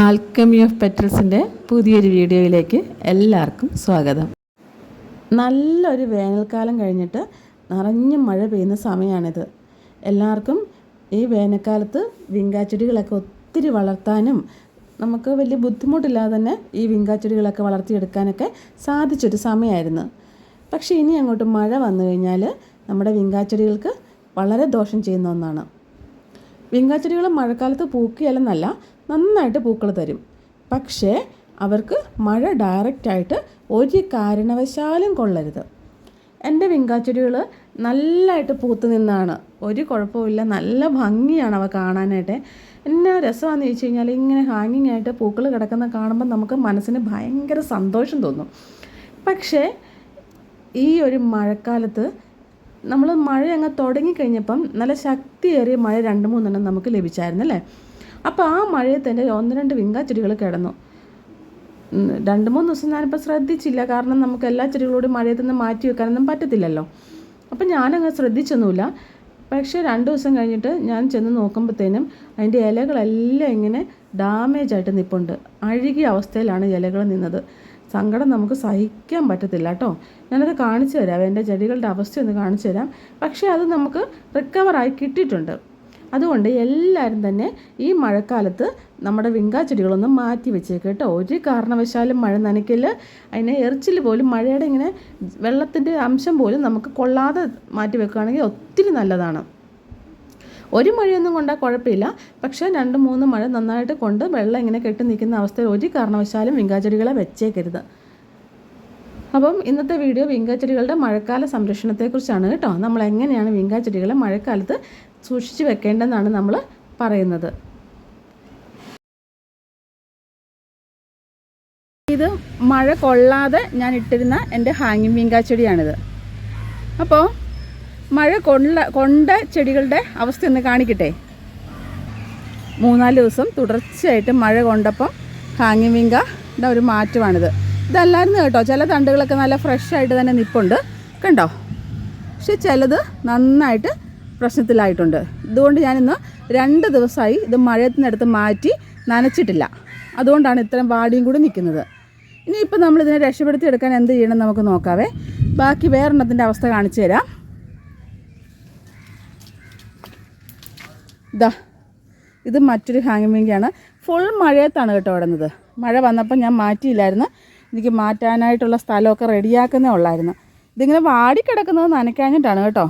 Alchemy of പെറ്റൽസിന്റെ പുതിയൊരു വീഡിയോയിലേക്ക് എല്ലാവർക്കും സ്വാഗതം. നല്ലൊരു വേനൽക്കാലം കഴിഞ്ഞിട്ട് നിറഞ്ഞ മഴ പെയ്യുന്ന സമയമാണിത്. എല്ലാവർക്കും ഈ വേനൽക്കാലത്ത് വിങ്കാച്ചെടികളൊക്കെ ഒത്തിരി വളർത്താനും നമുക്ക് വലിയ ബുദ്ധിമുട്ടില്ലാതെ തന്നെ ഈ വിങ്കാച്ചെടികളൊക്കെ വളർത്തിയെടുക്കാനൊക്കെ സാധിച്ചൊരു സമയമായിരുന്നു. പക്ഷേ ഇനി അങ്ങോട്ട് മഴ വന്നു കഴിഞ്ഞാൽ നമ്മുടെ വിങ്കാച്ചെടികൾക്ക് വളരെ ദോഷം ചെയ്യുന്ന ഒന്നാണ്. വിങ്കാച്ചെടികൾ മഴക്കാലത്ത് പൂക്കുകയല്ലെന്നല്ല നന്നായിട്ട് പൂക്കൾ തരും. പക്ഷേ അവർക്ക് മഴ ഡയറക്റ്റായിട്ട് ഒരു കാരണവശാലും കൊള്ളരുത്. എന്റെ വിങ്കാച്ചെടികൾ നല്ലതായിട്ട് പൂത്ത് നിന്നാണ്. ഒരു കുഴപ്പമില്ല നല്ല ഭംഗിയാണ് അവ കാണാനായിട്ട്. എന്നാ രസമാണെന്ന് ചോദിച്ചു കഴിഞ്ഞാൽ ഇങ്ങനെ ഹാങ്ങിങ് ആയിട്ട് പൂക്കൾ കിടക്കുന്ന കാണുമ്പോൾ നമുക്ക് മനസ്സിന് ഭയങ്കര സന്തോഷം തോന്നും. പക്ഷേ ഈ ഒരു മഴക്കാലത്ത് നമ്മൾ മഴ അങ്ങ് തുടങ്ങിക്കഴിഞ്ഞപ്പം നല്ല ശക്തിയേറിയ മഴ രണ്ട് മൂന്നെണ്ണം നമുക്ക് ലഭിച്ചായിരുന്നു അല്ലേ? അപ്പോൾ ആ മഴയത്ത് എന്റെ ഒന്ന് രണ്ട് വിങ്കാ ചെടികൾ കിടന്നു രണ്ട് മൂന്ന് ദിവസം ഞാനിപ്പോൾ ശ്രദ്ധിച്ചില്ല. കാരണം നമുക്ക് എല്ലാ ചെടികളോടും മഴയത്ത് നിന്ന് മാറ്റി വെക്കാനൊന്നും പറ്റത്തില്ലല്ലോ. അപ്പം ഞാനങ്ങ് ശ്രദ്ധിച്ചൊന്നുമില്ല. പക്ഷേ രണ്ട് ദിവസം കഴിഞ്ഞിട്ട് ഞാൻ ചെന്ന് നോക്കുമ്പോഴത്തേനും അതിന്റെ ഇലകളെല്ലാം ഇങ്ങനെ ഡാമേജ് ആയിട്ട് നിൽപ്പുണ്ട് അഴുകിയ അവസ്ഥയിലാണ് ഇലകൾ നിന്നത്. സങ്കടം നമുക്ക് സഹിക്കാൻ പറ്റത്തില്ല കേട്ടോ. ഞാനത് കാണിച്ചു തരാം. എന്റെ ചെടികളുടെ അവസ്ഥ ഒന്ന് കാണിച്ചു തരാം. പക്ഷേ അത് നമുക്ക് റിക്കവറായി കിട്ടിയിട്ടുണ്ട്. അതുകൊണ്ട് എല്ലാവരും തന്നെ ഈ മഴക്കാലത്ത് നമ്മുടെ വിങ്കാ ചെടികളൊന്നും മാറ്റി വെച്ചേക്ക് കേട്ടോ. ഒരു കാരണവശാലും മഴ നനയ്ക്കൽ അതിനെ എറിച്ചിൽ പോലും മഴയുടെ ഇങ്ങനെ വെള്ളത്തിന്റെ അംശം പോലും നമുക്ക് കൊള്ളാതെ മാറ്റി വെക്കുകയാണെങ്കിൽ ഒത്തിരി നല്ലതാണ്. ഒരു മഴയൊന്നും കൊണ്ടാൽ കുഴപ്പമില്ല. പക്ഷേ രണ്ട് മൂന്ന് മഴ നന്നായിട്ട് കൊണ്ട് വെള്ളം ഇങ്ങനെ കെട്ടി നിൽക്കുന്ന അവസ്ഥയിൽ ഒരു കാരണവശാലും വിങ്കാച്ചെടികളെ വെച്ചേക്കരുത്. അപ്പം ഇന്നത്തെ വീഡിയോ വിങ്കാച്ചെടികളുടെ മഴക്കാല സംരക്ഷണത്തെക്കുറിച്ചാണ് കേട്ടോ. നമ്മൾ എങ്ങനെയാണ് വിങ്കാച്ചെടികളെ മഴക്കാലത്ത് സൂക്ഷിച്ച് വെക്കേണ്ടെന്നാണ് നമ്മൾ പറയുന്നത്. ഇത് മഴ കൊള്ളാതെ ഞാൻ ഇട്ടിരുന്ന എന്റെ ഹാങ്ങിങ് വീങ്കാച്ചെടിയാണിത് അപ്പോൾ മഴ കൊള്ള കൊണ്ട ചെടികളുടെ അവസ്ഥ ഒന്ന് കാണിക്കട്ടെ. മൂന്നാൽ ദിവസം തുടർച്ചയായിട്ട് മഴ കൊണ്ടപ്പം ഹാങ്ങിങ് വീങ്കയുടെ ഒരു മാറ്റമാണിത്. ഇതല്ലായിരുന്നു കേട്ടോ. ചില തണ്ടുകളൊക്കെ നല്ല ഫ്രഷ് ആയിട്ട് തന്നെ നിപ്പുണ്ട്. കണ്ടോ? പക്ഷെ ചിലത് നന്നായിട്ട് പ്രശ്നത്തിലായിട്ടുണ്ട്. ഇതുകൊണ്ട് ഞാനിന്ന് രണ്ട് ദിവസമായി ഇത് മഴയത്തിനടുത്ത് മാറ്റി നനച്ചിട്ടില്ല. അതുകൊണ്ടാണ് ഇത്രയും വാടിയും കൂടി നിൽക്കുന്നത്. ഇനിയിപ്പോൾ നമ്മളിതിനെ രക്ഷപ്പെടുത്തി എടുക്കാൻ എന്ത് ചെയ്യണം നമുക്ക് നോക്കാവേ. ബാക്കി വേറെണ്ണത്തിന്റെ അവസ്ഥ കാണിച്ചു തരാം. ഇതാ ഇത് മറ്റൊരു ഹാങ്ങിങ് വിങ്കയാണ് ഫുൾ മഴയത്താണ് കേട്ടോ ഇടുന്നത്. മഴ വന്നപ്പോൾ ഞാൻ മാറ്റിയില്ലായിരുന്നു. എനിക്ക് മാറ്റാനായിട്ടുള്ള സ്ഥലമൊക്കെ റെഡിയാക്കുന്നേ ഉള്ളായിരുന്നു. ഇതിങ്ങനെ വാടിക്കിടക്കുന്നത് നനയ്ക്കാഞ്ഞിട്ടാണ് കേട്ടോ.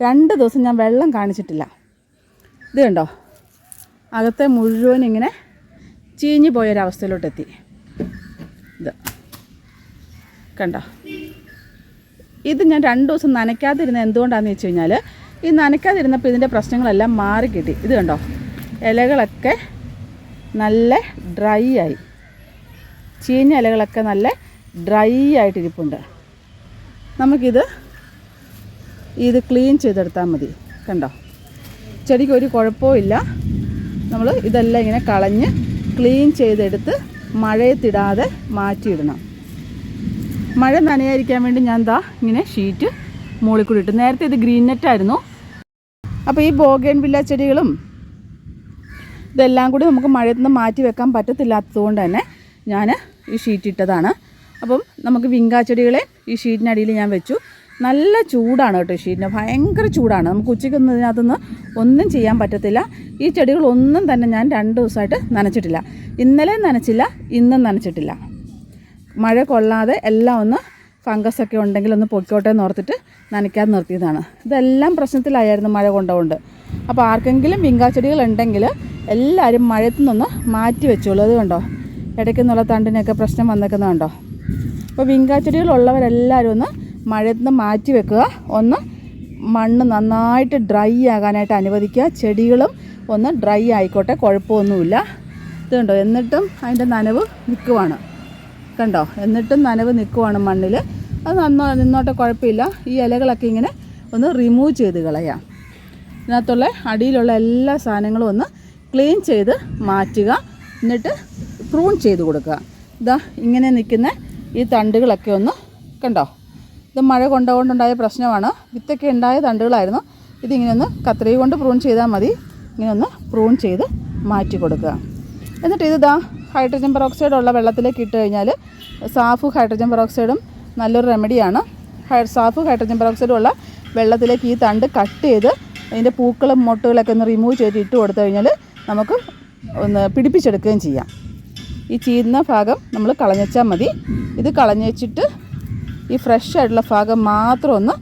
രണ്ട് ദിവസം ഞാൻ വെള്ളം കാണിച്ചിട്ടില്ല. ഇത് കണ്ടോ? അകത്തെ മുഴുവൻ ഇങ്ങനെ ചീഞ്ഞു പോയൊരവസ്ഥയിലോട്ടെത്തി. ഇത് കണ്ടോ? ഇത് ഞാൻ രണ്ട് ദിവസം നനയ്ക്കാതിരുന്ന എന്തുകൊണ്ടാണെന്ന് വെച്ച് കഴിഞ്ഞാൽ ഈ നനയ്ക്കാതിരുന്നപ്പോൾ ഇതിന്റെ പ്രശ്നങ്ങളെല്ലാം മാറി കിട്ടി. ഇത് കണ്ടോ? ഇലകളൊക്കെ നല്ല ഡ്രൈ ആയി. ചീഞ്ഞ ഇലകളൊക്കെ നല്ല ഡ്രൈ ആയിട്ടിരിപ്പുണ്ട്. നമുക്കിത് ഇത് ക്ലീൻ ചെയ്തെടുത്താൽ മതി. കണ്ടോ? ചെടിക്ക് ഒരു കുഴപ്പമില്ല നമ്മൾ ഇതെല്ലാം ഇങ്ങനെ കളഞ്ഞ് ക്ലീൻ ചെയ്തെടുത്ത് മഴയത്തിടാതെ മാറ്റിയിടണം. മഴ നനയായിരിക്കാൻ വേണ്ടി ഞാൻ ദാ ഇങ്ങനെ ഷീറ്റ് മുകളിൽ കൂടി ഇട്ടു. നേരത്തെ ഇത് ഗ്രീൻ നെറ്റായിരുന്നു അപ്പോൾ ഈ ബോഗേൻ വില്ല ചെടികളും ഇതെല്ലാം കൂടി നമുക്ക് മഴയത്ത് നിന്ന് മാറ്റി വെക്കാൻ പറ്റത്തില്ലാത്തത് കൊണ്ട് തന്നെ ഞാൻ ഈ ഷീറ്റ് ഇട്ടതാണ്. അപ്പം നമുക്ക് വിങ്കാ ചെടികളെ ഈ ഷീറ്റിനടിയിൽ ഞാൻ വെച്ചു. നല്ല ചൂടാണ് കേട്ടോ ഷീറ്റിന്. ഭയങ്കര ചൂടാണ്. നമുക്ക് ഉച്ചയ്ക്കൊന്നും ഇതിനകത്തുനിന്ന് ഒന്നും ചെയ്യാൻ പറ്റത്തില്ല. ഈ ചെടികളൊന്നും തന്നെ ഞാൻ രണ്ട് ദിവസമായിട്ട് നനച്ചിട്ടില്ല. ഇന്നലെ നനച്ചില്ല ഇന്നും നനച്ചിട്ടില്ല. മഴ കൊള്ളാതെ എല്ലാം ഒന്ന് ഫംഗസ് ഒക്കെ ഉണ്ടെങ്കിൽ ഒന്ന് പൊയ്ക്കോട്ടെ എന്ന് ഓർത്തിട്ട് നനയ്ക്കാതെ നിർത്തിയതാണ്. ഇതെല്ലാം പ്രശ്നത്തിലായിരുന്നു മഴ കൊണ്ടുകൊണ്ട് അപ്പോൾ ആർക്കെങ്കിലും വിങ്കാ ചെടികൾ ഉണ്ടെങ്കിൽ എല്ലാവരും മഴയത്തു നിന്നൊന്ന് മാറ്റി വെച്ചോളൂ. അത് കണ്ടോ? ഇടയ്ക്ക് നിന്നുള്ള തണ്ടിനൊക്കെ പ്രശ്നം വന്നേക്കുന്നത് കണ്ടോ അപ്പോൾ വിങ്കാ ചെടികളുള്ളവരെല്ലാവരും ഒന്ന് മഴയത്ത് മാറ്റി വെക്കുക. ഒന്ന് മണ്ണ് നന്നായിട്ട് ഡ്രൈ ആകാനായിട്ട് അനുവദിക്കുക. ചെടികളും ഒന്ന് ഡ്രൈ ആയിക്കോട്ടെ കുഴപ്പമൊന്നുമില്ല. ഇത് കണ്ടോ എന്നിട്ടും അതിന്റെ നനവ് നിൽക്കുവാണ്. കണ്ടോ? എന്നിട്ടും നനവ് നിൽക്കുവാണ് മണ്ണിൽ അത് നന്നോ നിന്നോട്ടെ കുഴപ്പമില്ല. ഈ ഇലകളൊക്കെ ഇങ്ങനെ ഒന്ന് റിമൂവ് ചെയ്ത് കളയാം. ഇതിനകത്തുള്ള അടിയിലുള്ള എല്ലാ സാധനങ്ങളും ഒന്ന് ക്ലീൻ ചെയ്ത് മാറ്റുക. എന്നിട്ട് പ്രൂൺ ചെയ്ത് കൊടുക്കുക. ഇതാ ഇങ്ങനെ നിൽക്കുന്ന ഈ തണ്ടുകളൊക്കെ ഒന്ന് കണ്ടോ? ഇത് മഴ കൊണ്ടുകൊണ്ടുണ്ടായ പ്രശ്നമാണ്. വിത്തൊക്കെ ഉണ്ടായ തണ്ടുകളായിരുന്നു. ഇതിങ്ങനെ ഒന്ന് കത്രിക കൊണ്ട് പ്രൂൺ ചെയ്താൽ മതി. ഇങ്ങനെ ഒന്ന് പ്രൂൺ ചെയ്ത് മാറ്റി കൊടുക്കുക. എന്നിട്ട് ഇത് ഹൈഡ്രജൻ പെറോക്സൈഡ് ഉള്ള വെള്ളത്തിലേക്ക് ഇട്ട് കഴിഞ്ഞാൽ സാഫ് ഹൈഡ്രജൻ പെറോക്സൈഡും നല്ലൊരു റെമഡിയാണ് സാഫ് ഹൈഡ്രജൻ പെറോക്സൈഡും ഉള്ള വെള്ളത്തിലേക്ക് ഈ തണ്ട് കട്ട് ചെയ്ത് അതിന്റെ പൂക്കളും മൊട്ടുകളൊക്കെ ഒന്ന് റിമൂവ് ചെയ്തിട്ട് ഇട്ട് കൊടുത്തു കഴിഞ്ഞാൽ നമുക്ക് ഒന്ന് പിടിപ്പിച്ചെടുക്കുകയും ചെയ്യാം. ഈ ചീരുന്ന ഭാഗം നമ്മൾ കളഞ്ഞച്ചാൽ മതി. ഇത് കളഞ്ഞേച്ചിട്ട് ഈ ഫ്രഷ് ആയിട്ടുള്ള ഭാഗം മാത്രം ഒന്ന്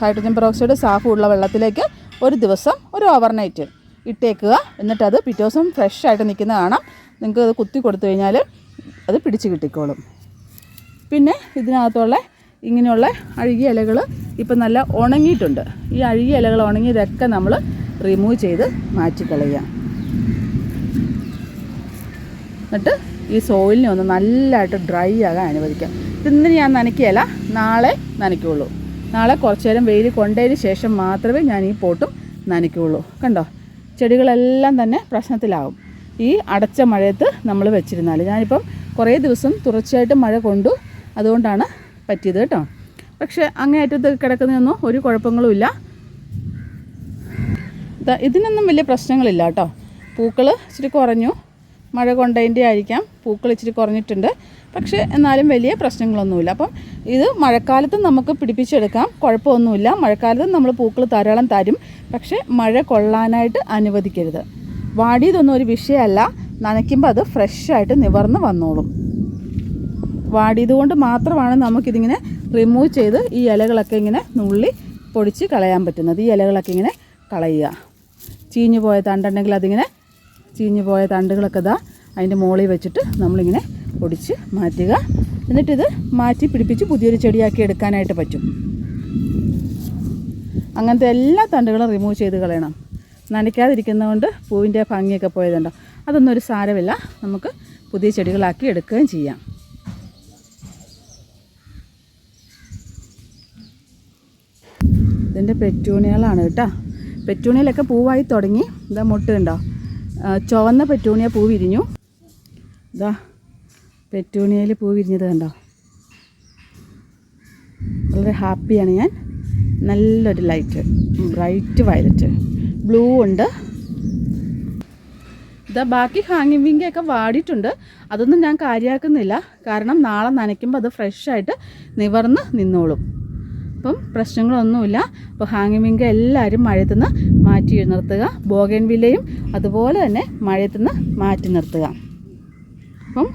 ഹൈഡ്രജൻ പെറോക്സൈഡ് സാഫ് ഉള്ള വെള്ളത്തിലേക്ക് ഒരു ദിവസം ഒരു ഓവർനൈറ്റ് ഇട്ടേക്കുക. എന്നിട്ട് അത് പിറ്റേ ദിവസം ഫ്രഷ് ആയിട്ട് നിൽക്കുന്ന കാണാം. നിങ്ങൾക്ക് അത് കുത്തി കൊടുത്തു കഴിഞ്ഞാൽ അത് പിടിച്ച് കിട്ടിക്കോളും. പിന്നെ ഇതിനകത്തുള്ള ഇങ്ങനെയുള്ള അഴുകിയ ഇലകൾ ഇപ്പം നല്ല ഉണങ്ങിയിട്ടുണ്ട്. ഈ അഴുകിയ ഇലകൾ ഉണങ്ങിയതൊക്കെ നമ്മൾ റിമൂവ് ചെയ്ത് മാറ്റിക്കളയുക. എന്നിട്ട് ഈ സോയിലിനെ ഒന്ന് നല്ലതായിട്ട് ഡ്രൈ ആകാൻ അനുവദിക്കാം ഇന്ന് ഞാൻ നനയ്ക്കുകയല്ല നാളെ നനയ്ക്കുള്ളൂ. നാളെ കുറച്ച് നേരം വെയിൽ കൊണ്ടതിന് ശേഷം മാത്രമേ ഞാൻ ഈ പോട്ടും നനയ്ക്കുള്ളൂ. കണ്ടോ? ചെടികളെല്ലാം തന്നെ പ്രശ്നത്തിലാവും. ഈ അടച്ച മഴയത്ത് നമ്മൾ വെച്ചിരുന്നാൽ. ഞാനിപ്പം കുറേ ദിവസം തുടർച്ചയായിട്ട് മഴ കൊണ്ടു അതുകൊണ്ടാണ് പറ്റിയത് കേട്ടോ. പക്ഷേ അങ്ങേയറ്റത്ത് കിടക്കുന്നതൊന്നും ഒരു കുഴപ്പങ്ങളും ഇല്ല. ഇതിനൊന്നും വലിയ പ്രശ്നങ്ങളില്ല കേട്ടോ. പൂക്കൾ ഇച്ചിരി കുറഞ്ഞു. മഴ കൊണ്ടതിന്റെ ആയിരിക്കാം. പൂക്കൾ ഇച്ചിരി കുറഞ്ഞിട്ടുണ്ട്. പക്ഷേ എന്നാലും വലിയ പ്രശ്നങ്ങളൊന്നുമില്ല. അപ്പം ഇത് മഴക്കാലത്തും നമുക്ക് പിടിപ്പിച്ചെടുക്കാം. കുഴപ്പമൊന്നുമില്ല. മഴക്കാലത്തും നമ്മൾ പൂക്കൾ ധാരാളം തരും. പക്ഷേ മഴ കൊള്ളാനായിട്ട് അനുവദിക്കരുത്. വാടിയതൊന്നും ഒരു വിഷയമല്ല. നനയ്ക്കുമ്പോൾ അത് ഫ്രഷായിട്ട് നിവർന്ന് വന്നോളും. വാടിയതുകൊണ്ട് മാത്രമാണ് നമുക്കിതിങ്ങനെ റിമൂവ് ചെയ്ത് ഈ ഇലകളൊക്കെ ഇങ്ങനെ നുള്ളി പൊടിച്ച് കളയാൻ പറ്റുന്നത്. ഈ ഇലകളൊക്കെ ഇങ്ങനെ കളയുക. ചീഞ്ഞു പോയ തണ്ടുണ്ടെങ്കിൽ അതിങ്ങനെ ചീഞ്ഞു പോയ തണ്ടുകളൊക്കെ ഇതാ അതിന്റെ മുകളിൽ വെച്ചിട്ട് നമ്മളിങ്ങനെ ഒടിച്ച് മാറ്റുക. എന്നിട്ടിത് മാറ്റി പിടിപ്പിച്ച് പുതിയൊരു ചെടിയാക്കി എടുക്കാനായിട്ട് പറ്റും. അങ്ങനത്തെ എല്ലാ തണ്ടുകളും റിമൂവ് ചെയ്ത് കളയണം. നനയ്ക്കാതിരിക്കുന്നതുകൊണ്ട് പൂവിന്റെ ഭംഗിയൊക്കെ പോയതുണ്ടോ? അതൊന്നും ഒരു സാരമില്ല. നമുക്ക് പുതിയ ചെടികളാക്കി എടുക്കുകയും ചെയ്യാം. ഇതിന്റെ പെറ്റൂണികളാണ് കേട്ടോ. പെറ്റൂണിയിലൊക്കെ പൂവായി തുടങ്ങി. ഇതാ മുട്ട് കണ്ടോ ആ, ചുവന്ന പെറ്റൂണിയ പൂ വിരിഞ്ഞു. ഇതാ പെറ്റൂണിയയിൽ പൂ വിരിഞ്ഞത് കണ്ടോ? വളരെ ഹാപ്പിയാണ് ഞാൻ. നല്ലൊരു ലൈറ്റ് ബ്രൈറ്റ് വയലറ്റ് ബ്ലൂ ഉണ്ട്. ഇതാ ബാക്കി ഹാങ്ങിങ് വിങ്കയൊക്കെ വാടിയിട്ടുണ്ട്. അതൊന്നും ഞാൻ കാര്യമാക്കുന്നില്ല. കാരണം നാളെ നനയ്ക്കുമ്പോൾ അത് ഫ്രഷായിട്ട് നിവർന്ന് നിന്നോളും. അപ്പം പ്രശ്നങ്ങളൊന്നുമില്ല. അപ്പോൾ ഹാങ്ങിങ് വിങ്ക എല്ലാവരും മഴയത്തുനിന്ന് മാറ്റി നിർത്തുക. ബോഗൻ വില്ലയും അതുപോലെ തന്നെ മഴയത്തുനിന്ന് മാറ്റി നിർത്തുക. അപ്പം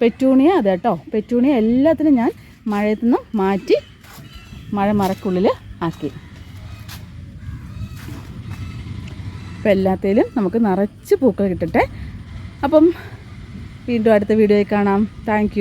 പെറ്റൂണിയ അതെ കേട്ടോ. പെറ്റൂണിയ എല്ലാത്തിനും ഞാൻ മഴയത്തുനിന്ന് മാറ്റി മഴ മറക്കുള്ളിൽ ആക്കി. അപ്പോൾ എല്ലാത്തിലും നമുക്ക് നിറച്ച് പൂക്കൾ കിട്ടട്ടെ. അപ്പം വീണ്ടും അടുത്ത വീഡിയോയിൽ കാണാം. താങ്ക്